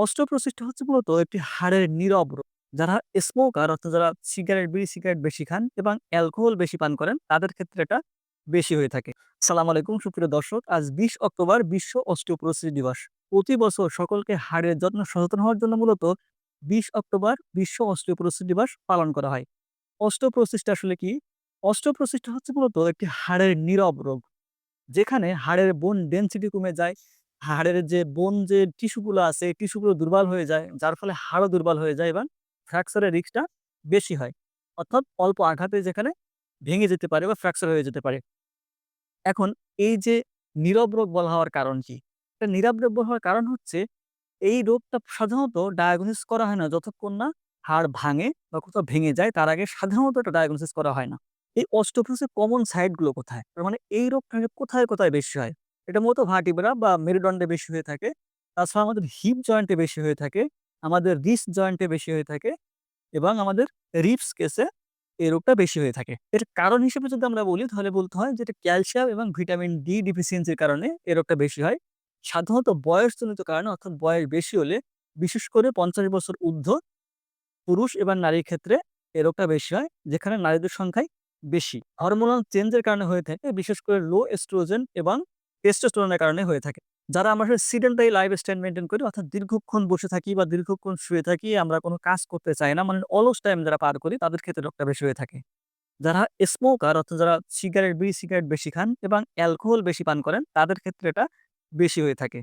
অস্টিওপোরোসিসটা হচ্ছে মূলত একটি হাড়ের নীরব রোগ। যারা স্মোকার অর্থাৎ যারা সিগারেট, বিড়ি সিগারেট বেশি খান এবং অ্যালকোহল বেশি পান করেন তাদের ক্ষেত্রে এটা বেশি হয়ে থাকে। আসসালামু আলাইকুম সুপ্রিয় দর্শক। আজ ২০ অক্টোবর বিশ্ব অস্টিওপোরোসিস দিবস। প্রতি বছর সকলকে হাড়ের যত্ন সচেতন হওয়ার জন্য মূলত ২০ অক্টোবর বিশ্ব অস্টিওপোরোসিস দিবস পালন করা হয়। অস্টিওপোরোসিসটা আসলে কি? অস্টিওপোরোসিসটা হচ্ছে মূলত একটি হাড়ের নীরব রোগ। যেখানে হাড়ের বোন ডেনসিটি কমে যায়। হাড়ের যে বোন যে টিস্যুগুলো আছে, টিস্যুগুলো দুর্বল হয়ে যায়। যার ফলে হাড়ও দুর্বল হয়ে যায় এবং ফ্র্যাকচারের রিক্সটা বেশি হয়। অর্থাৎ অল্প আঘাতে যেখানে ভেঙে যেতে পারে বা ফ্র্যাকচার হয়ে যেতে পারে। এখন এই যে নীরব রোগ বলা হওয়ার কারণ কি? এটা নীরব রোগ হওয়ার কারণ হচ্ছে এই রোগটা সাধারণত ডায়াগনোসিস করা হয় না যতক্ষণ না হাড় ভাঙে বা কোথাও ভেঙে যায় তার আগে সাধারণত এটা ডায়াগনোসিস করা হয় না। এই অস্টিওপোরোসিসের কমন সাইটগুলো কোথায়? মানে এই রোগটা কোথায়, কোথায় বেশি হয়? এটা মূলত ভার্টিব্রা বা মেরুদণ্ডে বেশি হয়ে থাকে। তাছাড়া আমাদের হিপ জয়েন্টে বেশি হয়ে থাকে, আমাদের রিস্ট জয়েন্টে বেশি হয়ে থাকে এবং আমাদের রিবস কেসে এই রোগটা বেশি হয়ে থাকে। এর কারণ হিসেবে যদি আমরা বলি তাহলে বলতে হয় যে এটা ক্যালসিয়াম এবং ভিটামিন ডি ডিফিসিয়েন্সির কারণে এই রোগটা বেশি হয়। সাধারণত বয়সজনিত কারণে অর্থাৎ বয়স বেশি হলে বিশেষ করে ৫০ বছর ঊর্ধ্ব পুরুষ এবং নারীর ক্ষেত্রে এই রোগটা বেশি হয় যেখানে নারীদের সংখ্যাই বেশি। হরমোনাল চেঞ্জের কারণে হয়ে থাকে বিশেষ করে লো এস্ট্রোজেন এবং টেস্টোস্টেরনের কারণে হয়ে থাকে। যারা আমরা সিডেন্টারি লাইফস্টাইল মেনটেন করি অর্থাৎ দীর্ঘক্ষণ বসে থাকি বা দীর্ঘক্ষণ শুয়ে থাকি, আমরা কোনো কাজ করতে চাই না মানে অলস টাইম যারা পার করি তাদের ক্ষেত্রে রোগটা বেশি হয়ে থাকে। যারা স্মোকার অর্থাৎ যারা সিগারেট, বিড়ি সিগারেট বেশি খান এবং অ্যালকোহল বেশি পান করেন তাদের ক্ষেত্রে এটা বেশি হয়ে থাকে।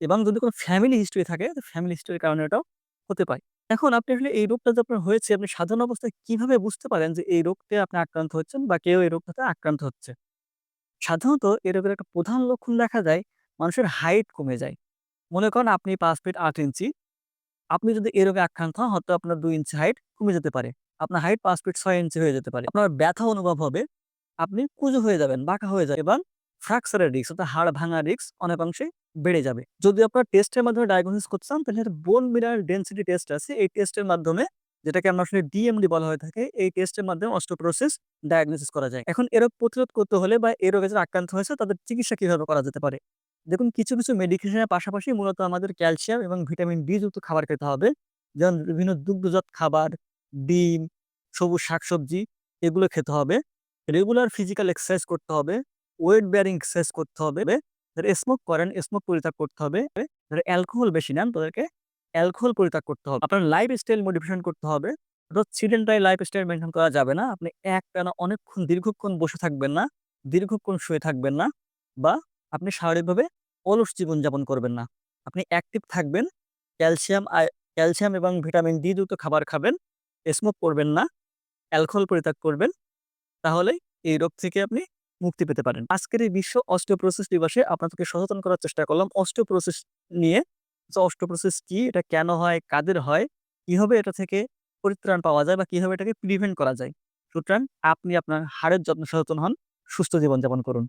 এবং যদি কোনো ফ্যামিলি হিস্টরি থাকে ফ্যামিলি হিস্টরির কারণে এটাও হতে পারে। এখন আপনি আসলে এই রোগটা যে আপনার হয়েছে আপনি সাধারণ অবস্থায় কীভাবে বুঝতে পারেন যে এই রোগতে আপনি আক্রান্ত হচ্ছেন বা কেউ এই রোগটাতে আক্রান্ত হচ্ছে? সাধারণত এই রোগের একটা প্রধান লক্ষণ দেখা যায় মানুষের হাইট কমে যায়। মনে করেন আপনি ৫ ফিট ৮ ইঞ্চি। আপনি যদি এই রোগে আক্রান্ত হন হয়তো আপনার ২ ইঞ্চি হাইট কমে যেতে পারে। আপনার হাইট ৫ ফিট ছয় ইঞ্চি হয়ে যেতে পারে। আপনার ব্যথা অনুভব হবে। আপনি কুঁজো হয়ে যাবেন, বাঁকা হয়ে যাবেন এবং ফ্র্যাকচারের রিক্স অর্থাৎ হাড় ভাঙার রিক্স অনেকাংশেই বেড়ে যাবে। যদি আপনার টেস্টের মাধ্যমে ডায়াগনোসিস করতে চান তাহলে বোন মিনারেল ডেন্সিটি টেস্ট আছে। এই টেস্টের মাধ্যমে যেটাকে আমরা আসলে ডিএমডি বলা হয়ে থাকে, এই টেস্টের মাধ্যমে অস্টিওপোরোসিস ডায়াগনোসিস করা যায়। এখন এ রোগ প্রতিরোধ করতে হলে বা এই রোগে যারা আক্রান্ত হয়েছে তাদের চিকিৎসা কীভাবে করা যেতে পারে? দেখুন কিছু, কিছু মেডিকেশনের পাশাপাশি মূলত আমাদের ক্যালসিয়াম এবং ভিটামিন ডি যুক্ত খাবার খেতে হবে। যেমন বিভিন্ন দুগ্ধজাত খাবার, ডিম, সবুজ শাকসবজি এগুলো খেতে হবে। রেগুলার ফিজিক্যাল এক্সারসাইজ করতে হবে। ওয়েট বেয়ারিং এক্সারসাইজ করতে হবে। যারা স্মোক করেন স্মোক পরিত্যাগ করতে হবে। যারা অ্যালকোহল বেশি নেন তাদেরকে অ্যালকোহল পরিত্যাগ করতে হবে। আপনার লাইফস্টাইল মডিফিকেশন করতে হবে। সিডেন্টারি লাইফস্টাইল মেইনটেইন করা যাবে না। আপনি একটানা অনেকক্ষণ দীর্ঘক্ষণ বসে থাকবেন না, দীর্ঘক্ষণ শুয়ে থাকবেন না বা আপনি শারীরিকভাবে অলস জীবনযাপন করবেন না। আপনি অ্যাক্টিভ থাকবেন, ক্যালসিয়াম ক্যালসিয়াম এবং ভিটামিন ডি যুক্ত খাবার খাবেন, স্মোক করবেন না, অ্যালকোহল পরিত্যাগ করবেন। তাহলেই এই রোগ থেকে আপনি মুক্তি পেতে পারেন। আজকের এই বিশ্ব অস্টিওপোরোসিস দিবসে আপনাদেরকে সচেতন করার চেষ্টা করলাম অস্টিওপোরোসিস নিয়ে। যে অস্টিওপোরোসিস কি? এটা কেন হয়? কাদের হয়? কীভাবে এটা থেকে পরিত্রাণ পাওয়া যায় বা কীভাবে এটাকে প্রিভেন্ট করা যায়? সুতরাং আপনি আপনার হাড়ের যত্ন সচেতন হন, সুস্থ জীবনযাপন করুন।